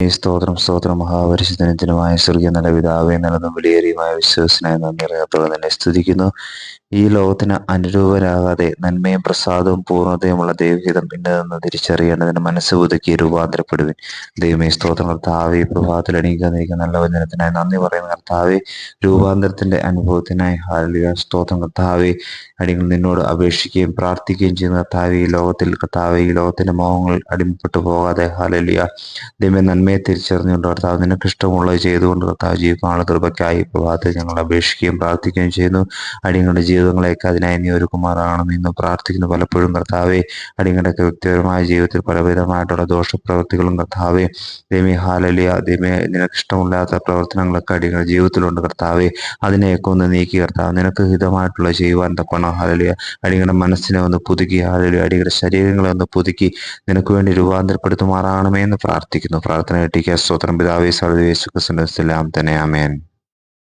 ഈ സ്തോത്രം സ്തോത്രം മഹാപരിശുദ്ധനത്തിനുമായ സ്വർഗീയ നല്ല പിതാവേ നല്ലതും വിലയേറിയുമായ വിശ്വസനായ നന്ദി അറിയാത്തവർ തന്നെ സ്തുതിക്കുന്നു. ഈ ലോകത്തിന് അനുരൂപരാകാതെ നന്മയും പ്രസാദവും പൂർണതയുമുള്ള ദൈവഹിതം ഇന്നതെന്ന് തിരിച്ചറിയേണ്ടതിന് മനസ്സ് പുതുക്കി രൂപാന്തരപ്പെടുവിൻ. ദൈവമേ സ്തോത്രം കർത്താവെ പ്രഭാതത്തിൽ എണീക്കാതിരിക്കുന്ന നല്ല വചനത്തിനായി നന്ദി പറയുന്ന കർത്താവെ. രൂപാന്തരത്തിന്റെ അനുഭവത്തിനായി ഹാലിയ സ്തോത്രം കർത്താവെ. അടികൾ നിന്നോട് അപേക്ഷിക്കുകയും പ്രാർത്ഥിക്കുകയും ചെയ്യുന്ന കർത്താവ് ഈ ലോകത്തിൽ കർത്താവ് ഈ ലോകത്തിന്റെ മോഹങ്ങൾ അടിമപ്പെട്ടു പോകാതെ ഹാലലിയ ദൈവമേ നന്മയെ തിരിച്ചറിഞ്ഞുകൊണ്ട് കർത്താവ് നിനക്ക് ഇഷ്ടമുള്ളത് ചെയ്തുകൊണ്ട് കർത്താവ് ജീവിക്കാനുള്ള കൃപയ്ക്കായി പ്രഭാതത്തിൽ ഞങ്ങൾ അപേക്ഷിക്കുകയും പ്രാർത്ഥിക്കുകയും ചെയ്യുന്നു. അടിയങ്ങളുടെ ജീവിതങ്ങളെയൊക്കെ അതിനായി നീ ഒരുക്കുമാറാകണം. എന്ന് പ്രാർത്ഥിക്കുന്നു പലപ്പോഴും കർത്താവെ അടിയങ്ങളുടെയൊക്കെ വ്യക്തിപരമായ ജീവിതത്തിൽ പലവിധമായിട്ടുള്ള ദോഷപ്രവൃത്തികളും കർത്താവെ ദൈവമേ ഹാലലിയ ദൈവമേ നിനക്ക് ഇഷ്ടമില്ലാത്ത പ്രവർത്തനങ്ങളൊക്കെ അടിങ്ങളുടെ ജീവിതത്തിലുണ്ട് കർത്താവെ. അതിനെയൊക്കെ ഒന്ന് നീക്കി കർത്താവ് നിനക്ക് ഹിതമായിട്ടുള്ള ചെയ്യുവാൻ തക്കണം ഹാലലിയ. അടിങ്ങളുടെ മനസ്സിനെ ഒന്ന് പുതുക്കി ഹാലലിയ. അടിങ്ങളുടെ ശരീരങ്ങളെ ഒന്ന് പുതുക്കി നിനക്ക് വേണ്ടി രൂപാന്തരപ്പെടുത്തുമാറാകണമേ എന്ന് പ്രാർത്ഥിക്കുന്നു. പ്രാർത്ഥന കിട്ടിക്കുക സ്തോത്രം പിതാവേ സർവേശുക്രിസ്തുലാം തന്നെ. ആമേൻ.